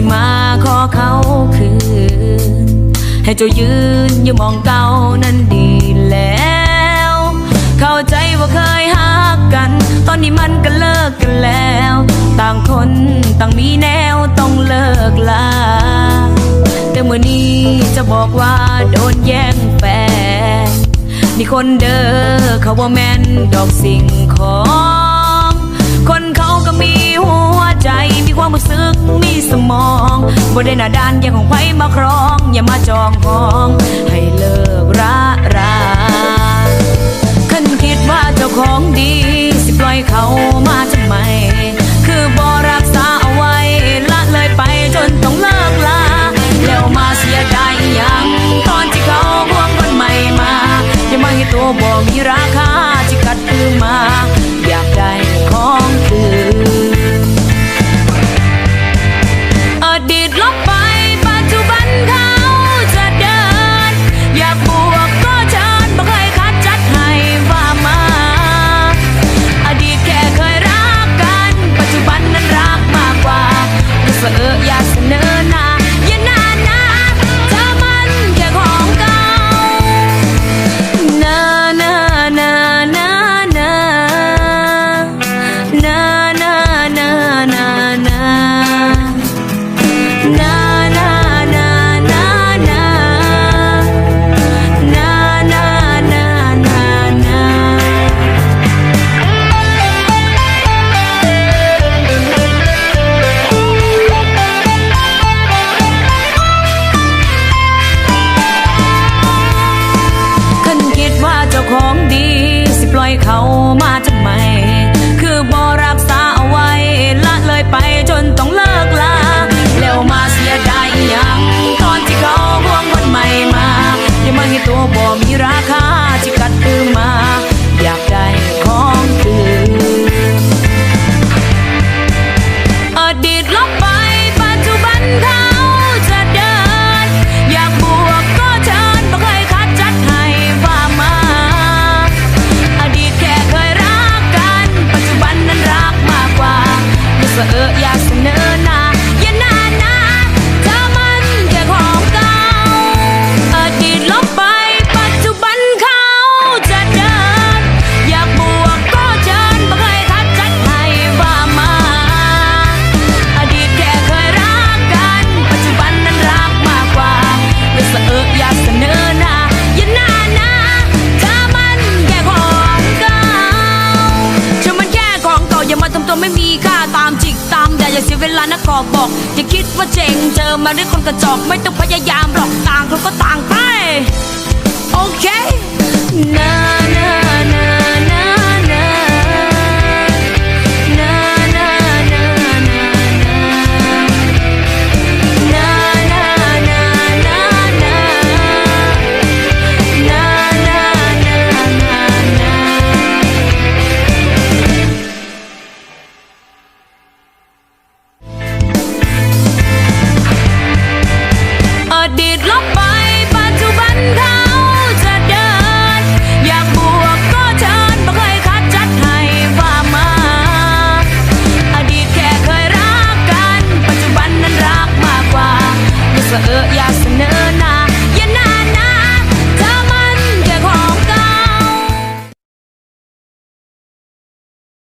จึมาขอเขาคืน ให้เจ้ายืนอย่ามองเก่านั้นดีแล้ว เข้าใจว่าเคยหักกัน ตอนนี้มันก็เลิกกันแล้ว ต่างคนต่างมีแนวต้องเลิกลา แต่เมื่อนี้จะบอกว่าโดนแย่งแฟนนี่คนเด้อเขาว่าแมนดอกสิ่งของ คนเขาก็มีหัวใจมีความรู้สึกมีสมอง บ่ได้หน้าด้านอย่างของไผมาครอง อย่ามาจองหอง ให้เลิกระรานคันคิดว่าเจ้าของดี สิปล่อยเขามาทำไม คือบ่รักษาเอาไว้ละเลยไปจนต้องเลิกลาแล้วมาเสียดายยังตอนที่เขาห่วงคนใหม่มาอย่ามาให้ตัวบ่มีราคาที่กัดคือมา อยากได้ อย่ามาให้ตัวบ่มีราคาที่กัดคือมา อยากได้ของคืนอดีตลบไปปัจจุบันเขาจะเดิน อยากบวกก็เชิญบ่เคยคัดจัดให้ว่ามา อดีตแค่เคยรักกัน ปัจจุบันนั้นรักมากกว่าอย่าเสออยากเสนอหน้า อบอก อย่าคิดว่าเจ๋งเจอมาด้วยคนกระจอกไม่ต้องพยายามหรอกต่างคนก็ต่างไป โอเค นาน I did